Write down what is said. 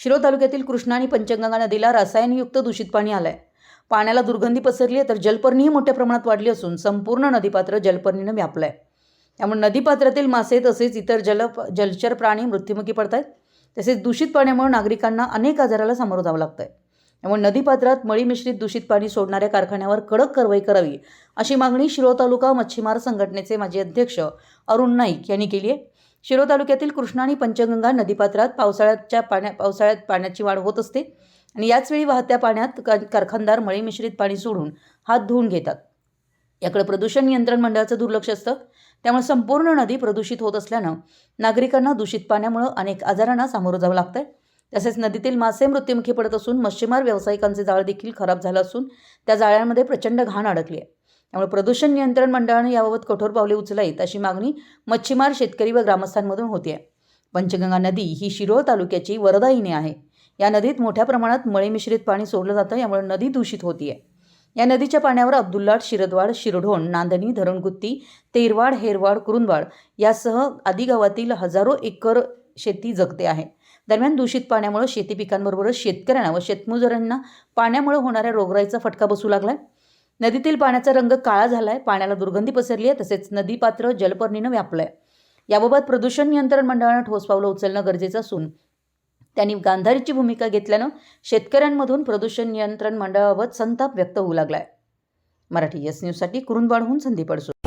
शिरोळ तालुक्यातील कृष्णा आणि पंचगंगा नदीला रसायनयुक्त दूषित पाणी आलंय. पाण्याला दुर्गंधी पसरली आहे तर जलपर्णीही मोठ्या प्रमाणात वाढली असून संपूर्ण नदीपात्र जलपर्णीनं व्यापलं आहे त्यामुळे नदीपात्रातील मासे तसेच इतर जल जलचर प्राणी मृत्युमुखी पडत आहेत तसेच दूषित पाण्यामुळे नागरिकांना अनेक आजाराला सामोरं जावं लागतं आहे त्यामुळे नदीपात्रात मळी मिश्रित दूषित पाणी सोडणाऱ्या कारखान्यावर कडक कारवाई करावी अशी मागणी शिरोळ तालुका मच्छीमार संघटनेचे माजी अध्यक्ष अरुण नाईक यांनी केली आहे. शिरो तालुक्यातील कृष्णा आणि पंचगंगा नदीपात्रात पावसाळ्याच्या पाण्या पावसाळ्यात पाण्याची वाढ होत असते. आणि याचवेळी वाहत्या पाण्यात का कारखानदार मळी मिश्रित पाणी सोडून हात धुवून घेतात. याकडे प्रदूषण नियंत्रण मंडळाचं दुर्लक्ष असतं. त्यामुळे संपूर्ण नदी प्रदूषित होत असल्यानं नागरिकांना दूषित पाण्यामुळं अनेक आजारांना सामोरं जावं लागतंय. तसेच नदीतील मासे मृत्युमुखी पडत असून मच्छीमार व्यावसायिकांचे जाळं देखील खराब झालं असून त्या जाळ्यांमध्ये प्रचंड घाण अडकली आहे. त्यामुळे प्रदूषण नियंत्रण मंडळानं याबाबत कठोर पावले उचलावीत अशी मागणी मच्छीमार शेतकरी व ग्रामस्थांमधून होती आहे पंचगंगा नदी ही शिरोळ तालुक्याची वरदायिनी आहे. या नदीत मोठ्या प्रमाणात मळे मिश्रित पाणी सोडलं जातं यामुळे नदी दूषित होतीये. या नदीच्या पाण्यावर अब्दुल्लाट शिरदवाड शिरढोण नांदणी धरणगुत्ती तेरवाड हेरवाड कुरुंदवाड यासह आदी गावातील हजारो एकर शेती जगते आहे. दरम्यान दूषित पाण्यामुळे शेती पिकांबरोबरच शेतकऱ्यांना व शेतमजुरांना पाण्यामुळे होणाऱ्या रोगराईचा फटका बसू लागलाय. नदीतील पाण्याचा रंग काळा झालाय पाण्याला दुर्गंधी पसरली आहे तसेच नदीपात्र जलपर्णीनं व्यापलंय. याबाबत प्रदूषण नियंत्रण मंडळानं ठोस पावलं उचलणं गरजेचं असून त्यांनी गांधारीची भूमिका घेतल्यानं शेतकऱ्यांमधून प्रदूषण नियंत्रण मंडळाबाबत संताप व्यक्त होऊ लागलाय. मराठी यस न्यूजसाठी कुरुंदवाडहून संदीप अडसूळ.